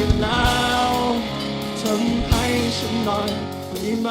กันแล้วทำให้ฉันหน่อยได้ไหม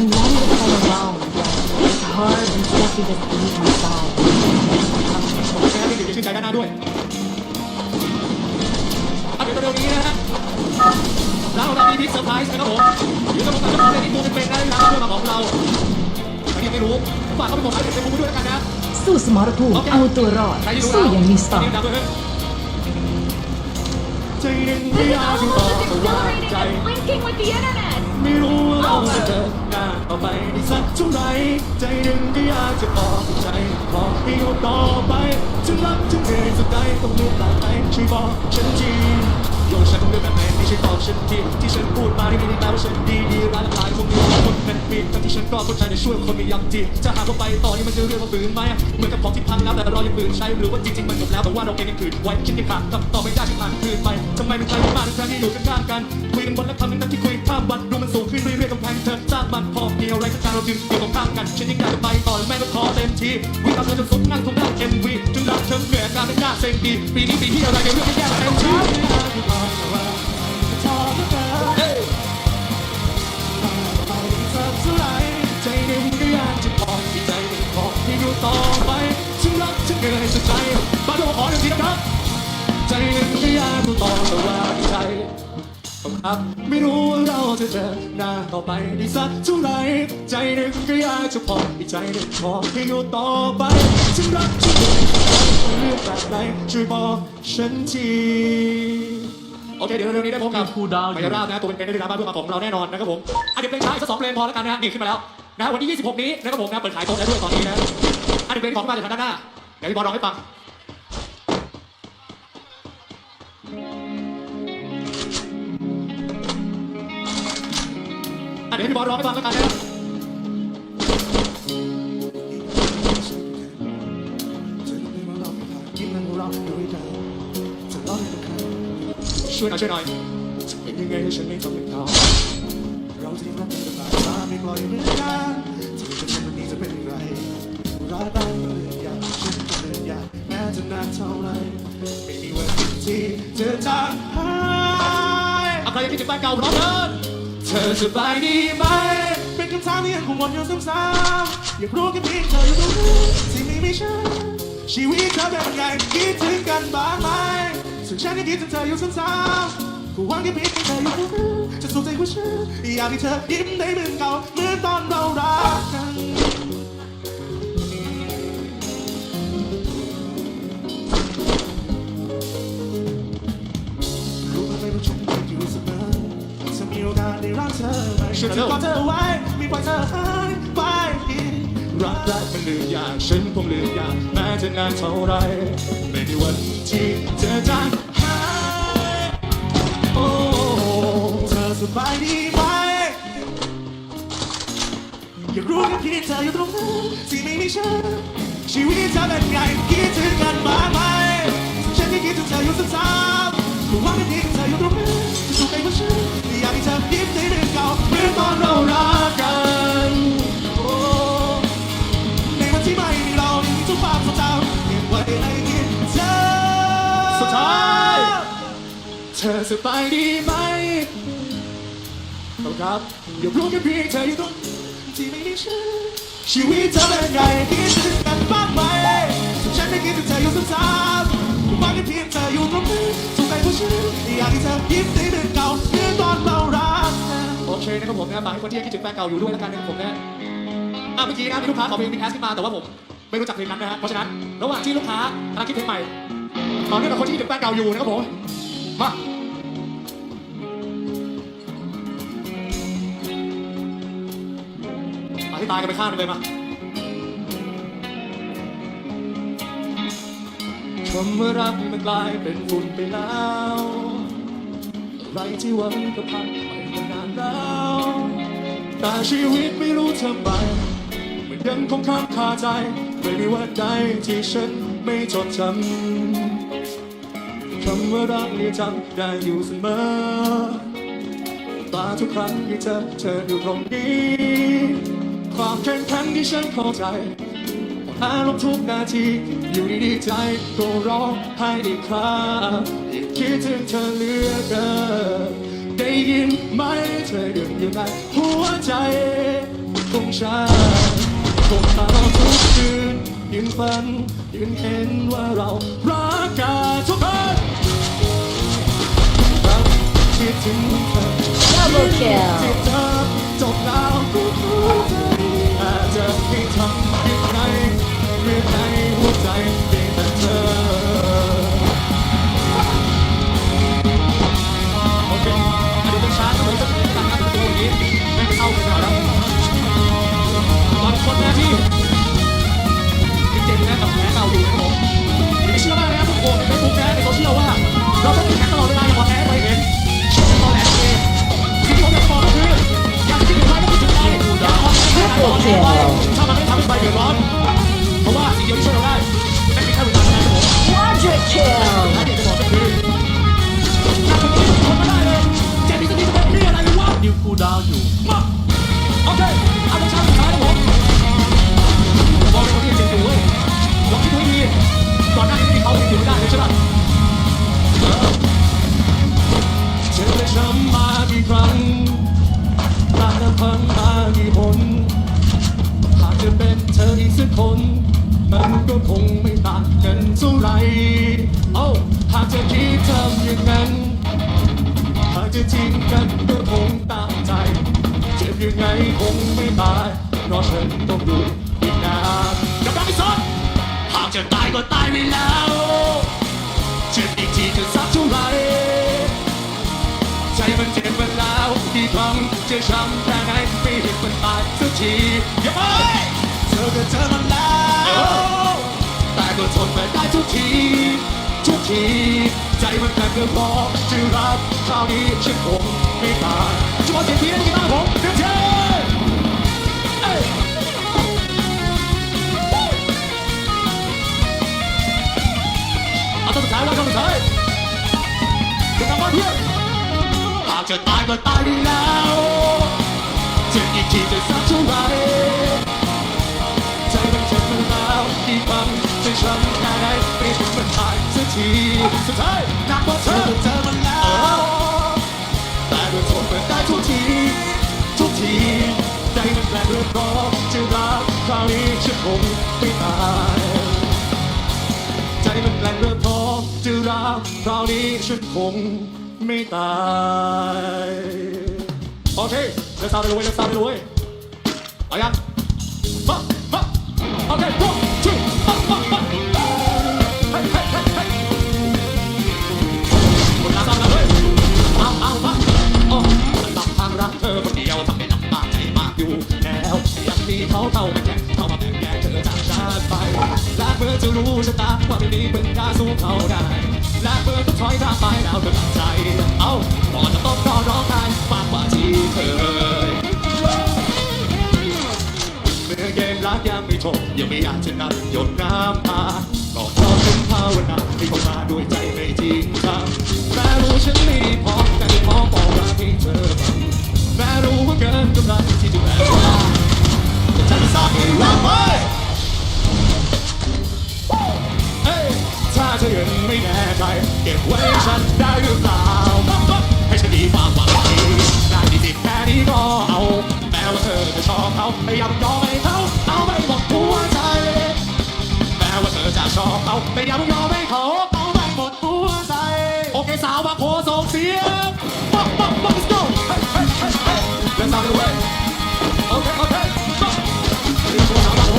And long the time around, it's hard and fluffy to breathe inside. ผมแค่ที่อยู่ชื่นใจด้านหน้าด้วยเอาเดี๋ยวเร็วๆนี้นะฮะเราได้มีบิ๊กเซอร์ไพรส์นะครับผมเดี๋ยวจะมาตัดเจ้าของเพลงที่ตัวเป็นๆนะที่ร้านเพื่อนมาของเราใครที่ไม่รู้ฝากเข้าไปบอกให้เด็กเป็นมุมด้วยแล้วกันนะ สู้สมรภูมิเอาตัวรอดใครที่รู้สู้อย่างมีสไตตอนนี้ล์ดังด้วยเฮ้ยใจหนึ่งที่อยากจะบอกว่าใจ linking with the internet. ไม่รู้ว่าเราจะเดินหน้าต่อไปได้สักเท่าไหรใจหนึ่งก็อยากจะบอกใจบอกให้อยู่ต่อไปจะรักจะเหนื่อยสุดใดต้องเลือกแบบไหนช่วยบอกฉันทีโยนฉันต้องเลือกแบบไหนไม่ใช่ตอบฉันทีที่ฉันพูดมาที่ไม่ได้แปลว่าฉันดีดีร้ายละลายคงมีคนเป็น ปีทั้งที่ฉันก็เข้ใจในช่วยคนม่ยังดีจะหากว่าไปต่อนี่มันจะเรื่องว่าฝืนไหมเหมือนกับของที่พังแล้วแต่เรายังฝืนใช้หรือว่าจริงๆมันจบแล้วแต่ว่าเราเองยังขืนไว้คิดยังขาดคำตอบไม่ได้ที่ผ่านคืนไปทำไมมันไกลมากทุกครั้งที่อยู่ข้างๆกันคุยกันบนและคำหนึ่งนั้นที่คุยข้ามวันดูมันสูงขึ้นเรื่อยๆกำแพงเธอสร้างมันพอมีอะไรก็ตามเราจึงอยู่ตรงข้ามกันฉันยังอยากจะไปต่อแม่ก็ขอเต็มที่วิ่งตามเธอจนสุดนั่งทงหน้าเอ็มวีจนรักเธอเหนื่อยอาการไม่กล้าเซ็งดีปีนี้ปีที่อะไรเดี๋ยวเรื่องไม่แย่เต็มที่ ครับ ไม่รู้ว่าเราจะเจอหน้าต่อไปได้สักเท่าไหรใจหนึ่งก็อยากจะพออีกใจหนึ่งขอให้อยู่ต่อไป ฉันรักฉันเลยเลือกแบบไหนช่วยบอกฉันทีโอเคเดี๋ยวเร็วๆนี้ได้พบกับครูดาวอยู่มายาราบนะตัวเป็นๆได้รับบ้านเพื่อนมาของเราแน่นอนนะครับผมอะเดี๋ยวเพลงช้าอีกสักสองเพลงพอแล้วกันนะนี่ขึ้นมาแล้วนะวันที่ 26 นี้นะครับผมนะเปิดขายโต๊ะแล้วด้วยตอนนี้นะอะเดี๋ยวเพลงของมาจากทางด้านหน้าเดี๋ยวพี่บอลร้องให้ฟัง บอลร้องให้ฟังแล้วกันนะครับช่วยหน่อยช่วยหน่อยจะเป็นยังไงให้ฉันไม่ต้องเป็นเขาเราที่รักกันตลอดมาไม่ปล่อยมือกันจะเป็นฉันวันนี้จะเป็นอย่างไรร้ายบ้างก็เลยอยากฉันก็เลยอยากแม้จะนานเท่าไรไม่มีวันที่เธอจางหายเอาใครยังคิดถึงแฟนเก่าพร้อมเดิน เธอสบายดีไหม เป็นคำถามที่ยังคงวนอยู่ซ้ำๆอยากรู้แค่เพียงเธออยู่ตรงนี้ที่ไม่มีฉันชีวิตเธอเป็นไงคิดถึงกันบ้างไหมส่วนฉันก็คิดถึงเธออยู่ซ้ำๆกูหวังแค่เพียงเธออยู่ตรงนี้จะสุขใจกว่าฉันอยากให้เธอยิ้มได้เหมือนเก่าเหมือนตอนเรารักกัน ได้รักเธอไหมฉันจะกอดเธอไว้ไมีปล่อยเธอหายไปรักได้เป็นลืมอย่างฉันคงลืมอย่างแม้จะนานเท่าไรไม่มีวันที่เธอจางหายโอ้เธอสบายดีไหมอยากรู้แค่เพียงเธออยู่ตรงนั้นที่ไม่มีฉันชีวิตเธอเป็นไงคิดถึงกันบ้างไหมฉันก็คิดถึงเธออยู่ซ้ำๆกูว่าไม่เพียงเธออยู่ตรงนั้นจะสุขใจกว่าฉันากให้เธอยิ้มได้เหมือนเก่าเหมือนตอนเรารักกันโอ้ในวันที่ไม่มีเรายังมีทุกความทรงจำเก็บไว้ให้คิดเธอสุดท้าย เธอสบายดีไหมขอบคุณครับอยารู้แค่เพียงเธออยู่ตรงที่ไม่มีฉันชีวิตเธอเป็นไงคิดถึงกันบ้างไหมฉันไม่คิดถึงเธออยู่ซ้ำๆกูว่าแค่เพียงเธออยู่ตรงนั้สุขใจกว่าฉันอยากให้เธอยิ้มได้เหมือนเก่า ตอนเรารักกันโอเคนะครับผมนะฝากให้คนที่ยังคิดถึงแฟนเก่าอยู่ด้วยแล้วกันนะครับผมนะอะเมื่อกี้นะมีลูกค้าขอเพลงบิ๊กแอสขึ้นมาแต่ว่าผมไม่รู้จักเพลงนั้นนะฮะเพราะฉะนั้นระหว่างที่ลูกค้ากำลังคิดเพลงใหม่ต่อเนื่องกับคนที่คิดถึงแฟนเก่าอยู่นะครับผมมาอธิบายกันไปข้างนึงเลยมาคำว่ารักมันกลายเป็นฝุ่นไปแล้ว อะไรที่หวังก็พังไปมานานแล้วแต่ชีวิตไม่รู้ทำไมมันยังคงค้างคาใจ ไม่มีวันใดที่ฉันไม่จดจำคำว่ารักนี่จำได้อยู่เสมอตาทุกครั้งที่เจอเธออยู่ตรงนี้ ความแข็งแกร่งที่ฉันเข้าใจอารมณ์ทุกนาที อยู่ดีๆใจก็ร้องไห้อีกครั้ง คิดถึงเธอเหลือเกินได้ยินไหมเธอดึงอยู่ในหัวใจของฉันคงตลอดทุกคืนยืนฝันยืนเห็นว่าเรารักกันทุกคนครับคิดถึงเธอ Double kill. เธอจบแล้วกูอาจจะให้ทำยังไงเมื่อในหัวใจเพียงแต่เธอ ดาวน์อยู่มาโอเคเอาเป็นชาติสุดท้ายนะผมบอกเลยคนที่จริงอยู่เว้ยลองคิดดูให้ดีก่อนหน้านี้ที่เขาอยู่ไม่ได้เลยใช่ปะเออเจอและช้ำมากี่ครั้งตาและพังมากี่หนหากจะเป็นเธออีกสักคน มันก็คงไม่ต่างกันเท่าไหรเอ้าหากจะคิดทำอย่างนั้นหากจะทิ้งกันก็คงตามใจเจ็บ ยังไงคงไม่ตายเพราะฉันต้องดูอีกนานกับดังไม่สนหากจะตายก็ตายไปแล้วเจ็บอีกทีจะสักเท่าไหรใจมันเจ็บมันแล้วกี่ครั้งจะช้ำแค่ไหนไม่เห็นมันตายสักทีอย่าไปเธอก็เจอมันแล้ว แต่ก็ทนไม่ได้ทุกที ทุกที ใจมันแค่เกินพอจะรักคราวนี้ฉันคงไม่ตายจะบอกเสียทีนั้นกีตาร์ผมเดี๋ยวเธอเอาตัวสุดท้ายแล้วตัวสุดท้ายจะทำมาเพื่อหากจะตายก็ตายได้แล้วจ็บอีกทีจะสักเท่าไหร่ใจมันเจ็บแล้วกี่ครั้งจะช้ำแค่ไหน ทีสุดท้ายหนักกว่าเธอเจอมันแล้ว แต่ก็ทนมันได้ทุกที ทุกทีใจมันแปลกเรื่องรอจะรักคราวนี้ฉันคงไม่ตายใจมันแปลกเรื่องรอจะรักคราวนี้ฉันคงไม่ตายโอเคเลิกซาวไปเลยเลิกซาวไปเลยเอายังมามาโอเค one two หยดน้ำตาก็เราะฉันภาวนาให้เขามาด้วยใจไม่จริงจังแม้รู้ฉันไม่ด้พร้อแต่ยังพอมบอกรักให้เธอฟังแม้รู้ว่าเกินกำลังที่จะแบกแต่ฉันสาบอีกแล้วเว้ยเอ้ยถ้าเธอยังไม่แน่ใจเก็บไว้ฉันได้หรือเปล่าให้ฉันดีความหวังดีได้ดีสิแค่นี้ก็เอาแม้ว่าเธอจะชอบเขาพยายามยอมให้เขาเอา ชอบเขาพยายามยอมให้เขาเอาไปหมดหัวใจ โอเคสาวมาโคส่งเสียงปั๊บปั๊บปั๊บ let's go เฮ้ยเฮ้ยเฮ้ยเฮ้ย let's start the way โอเคโอเคปั๊บนี่คือสาวมาโค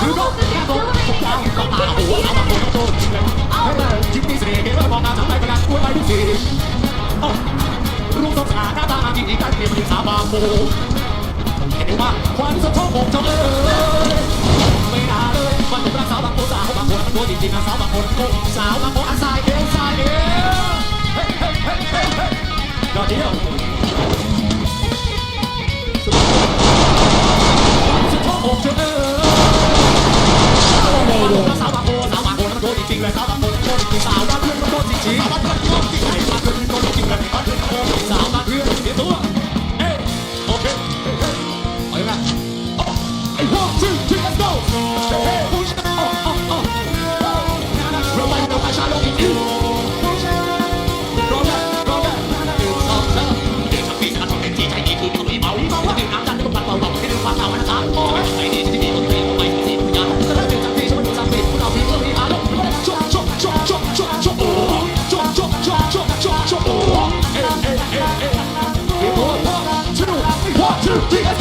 คือก็แค่บอกทุกอย่างก็ตาหัวสามาโคโดนจริงเลยเฮ้ยยิ้มมีเสน่ห์เก่งแล้มองหน้าจับไปกระดานกล้วยไปทุกทีรูปทรงสง่าหน้าตาดีดีกันเปรียบเป็นสาวบางโมเห็นได้ว่าควันสะท้อนอกเจ้าเอ๋ยไม่น่าเลย มันเป็นรักสาวบางโมสาวบางคนมันโดนจริงๆนะสาวบางคนโกสาวบางคนอันสายเอวสายเอวเฮ้ยเฮ้ยเฮ้ยเฮ้ยยอดเยี่ยมควันสะท้อนอกเจ้าเอ๋ย Dominated. สาวบางโมสาวบางคนมันโดนจริงๆเลยสาวบางคนโดนจริงๆสาวบางเพื่อนมันโดนจริงๆสาวบางเพื่อนโดนจริงๆสาวบางเพื่อนโดนจริงๆสาว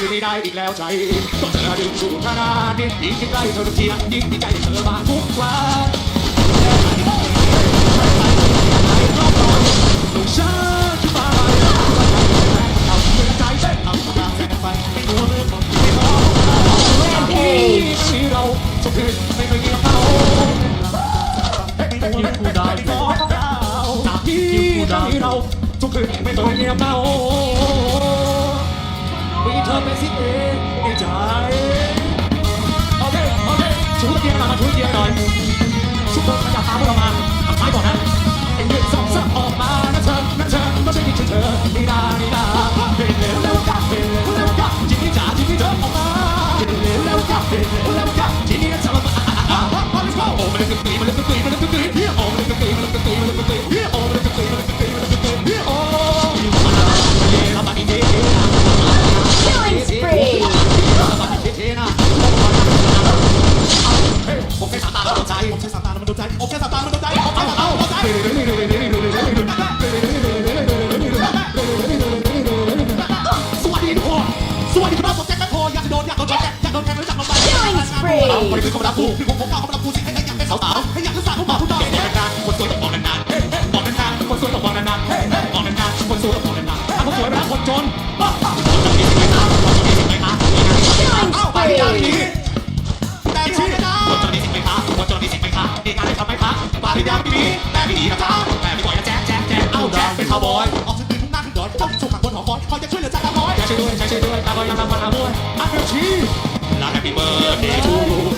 ชื่อไม่ได้อีกแล้วใจต้องเธอดึงสู่ขนาดนี้ยิ่งใกล้เธอทุกทียิ่งที่ใจเธอมาทุกวันจากที่เราทุกคืนไม่ต้องเงียบเงา Yeah. เอาไป spree. คือคำรับกูคือผมผมเอาคำรับกูสิให้อยากเป็นสาวๆให้อยากเป็นสาวมาผู้ชายมองนานๆคนสวยต้องมองนานๆมองนานๆคนสวยต้องมองนานๆมองนานๆคนสวยต้องมองนานถ้าเขาสวยไปแล้วคนจนๆคนจะมีสิทธิ์ไหมครับคนจะมีสิทธิ์ไหมครับ Killing เอ้าไปที่ด้านนี้ spree. แต่ที่นะคนจะมีสิทธิ์ไหมครับคนจะมีสิทธิ์ไหมครับมีงานให้ทำไหมครับปาริญญาไม่มีแต่ไม่ดีนะครับแต่ไม่บ่อยนะแจ๊กแจ๊กแจ๊กเอ้าเอ้าแจ็แจ๊คกเป็เป็นนคาคาววบบออยยออกจากดึงหน้าขึ้นดอยต้องส่งขับบนหอคอยคอยจะช่วยเหลือจากตาบอยแจ๊กช่วยด้วยแจ๊กช่วยด้วยตาบอยยังทำวันอาบ้วยอันเดอร์ชีลา Happy birthday to you Happy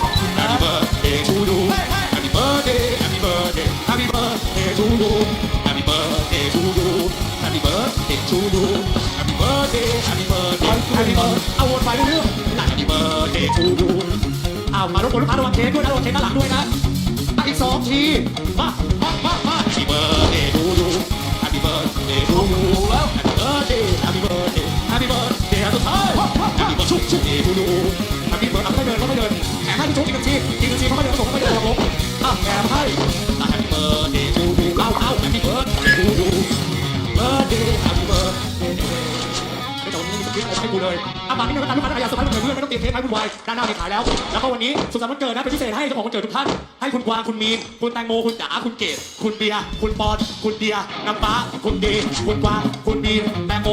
อามารบกวนลูกค้าระวังเทกด้วยนะระวังเทกด้านหลังด้วยนะอีกสองทีมา เกิดเพื่อนไม่ต้วุ่นวายด้านหน้ามีขายแล้ว แล้วก็วันนี้สุขสันต์วันเกิดนะเป็นพิเศษให้เจ้าของวันเกิดทุกท่าน ให้คุณกวางคุณมีนคุณแตงโมคุณจ๋าคุณเกดคุณเบียร์คุณปอนคุณเดียน้ำฟ้าคุณดีคุณกวางคุณมีนแตงโม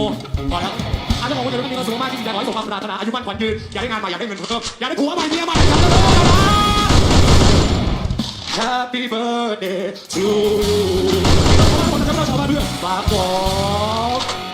พอแล้วอาเจ้าของวันเกิดก็มีความสุขมากที่จะขอให้สมความปรารถนาอายุมั่นขวัญยืนอยากได้งานใหม่อยากได้เงินเพิ่มอยากได้ผัวใหม่เมียใหม่ครับ Happy birthday to you ขอบคุณนะครับชาวบ้านเพื่อนฝากบอก